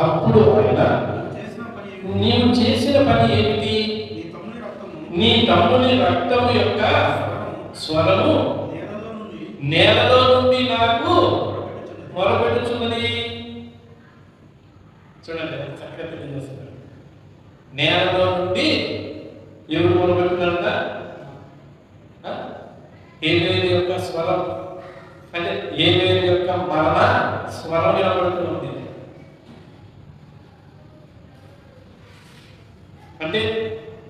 అప్పుడు ఆయన? నీవు చేసిన పని ఏమిటి? నీ తమ్ముని రక్తము యొక్క స్వరము నేలలో నుండి నాకు. మొరపెట్టుచున్నది చూడండి చక్కగా తెలియజేస్తున్నారు నేలలో నుండి ఎవరు మొరపెట్టున్నారంట? ఏవేది యొక్క స్వరం? అంటే ఏవేది యొక్క మరణ స్వరం వినబడుతుంది అంటే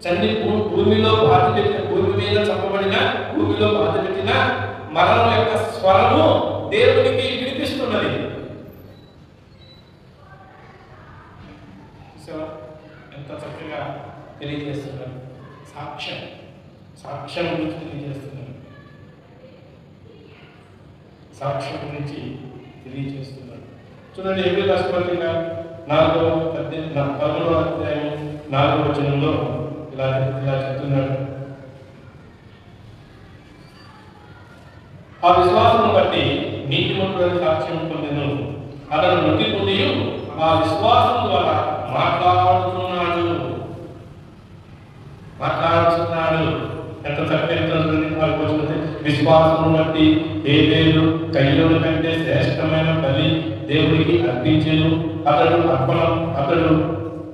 చండి భూమిలో బాధ పెట్టిన భూమి మీద చెప్పబడిన భూమిలో బాధ పెట్టిన మరణం యొక్క స్వరము దేవునికి వినిపిస్తున్నది. ఎంత చక్కగా తెలియజేస్తున్నారు. సాక్ష్యం. సాక్ష్యం గురించి తెలియజేస్తున్నారు. సాక్ష్యం గురించి తెలియజేస్తున్నారు. చూడండి ఏమి రాష్ట్రపతిగా నాలుగో పద్దెనిమిది పదమూడవ అధ్యాయం నాలుగో వచనంలో ఇలా ఇలా చెప్తున్నాడు. ఆ విశ్వాసం బట్టి నీతిమంతుడని సాక్ష్యం పొందిను. అతను మృతి పొంది ఆ విశ్వాసం ద్వారా మాట్లాడుతున్నాడు మాట్లాడుతున్నాడు ఎంత చక్కగా విశ్వాసం బట్టి ఏ వేలు కంటే శ్రేష్టమైన బలి దేవుడికి అర్పించెను. అతడు అర్పణం అతడు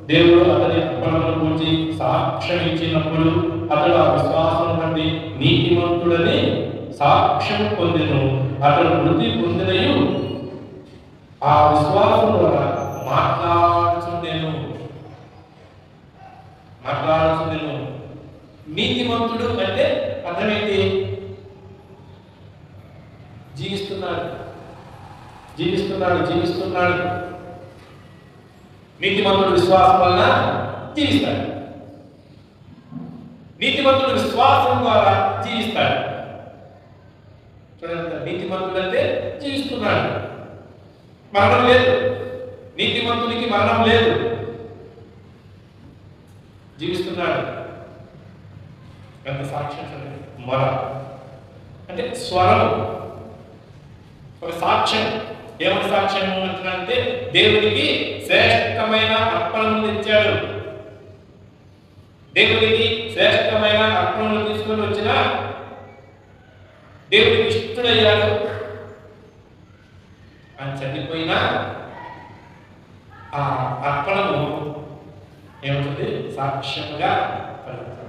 దేవుడు అతని అర్పణను గురించి సాక్ష్యం ఇచ్చినప్పుడు అతడు ఆ విశ్వాసం బట్టి నీతిమంతుడని సాక్ష్యం పొందెను. అతడు మృతి పొందినయు ఆ విశ్వాసం ద్వారా మాట్లాడుచుండెను. మాట్లాడుచుండెను. నీతిమంతుడు అంటే అతనైతే జీవిస్తున్నాడు. జీవిస్తున్నాడు జీవిస్తున్నాడు. నీతిమంతుడు విశ్వాసం వలన జీవిస్తాడు. నీతిమంతుడు విశ్వాసం ద్వారా జీవిస్తాడు. చూడండి నీతిమంతుడు అంటే జీవిస్తున్నాడు. మరణం లేదు. నీతిమంతునికి మరణం లేదు. జీవిస్తున్నాడు. ఎంత సాక్ష్యం మర అంటే స్వరం ఒక సాక్ష్యం. ఏమని సాక్ష్యం అంటే దేవుడికి శ్రేష్టమైన అర్పణను తెచ్చాడు దేవుడికి శ్రేష్టమైన అర్పణలు తీసుకొని వచ్చిన దేవుడికి ఇష్టడయ్యాడు. అని చనిపోయినా ఆ అర్పణము ఏమవుతుంది? సాక్ష్యంగా పడుతుంది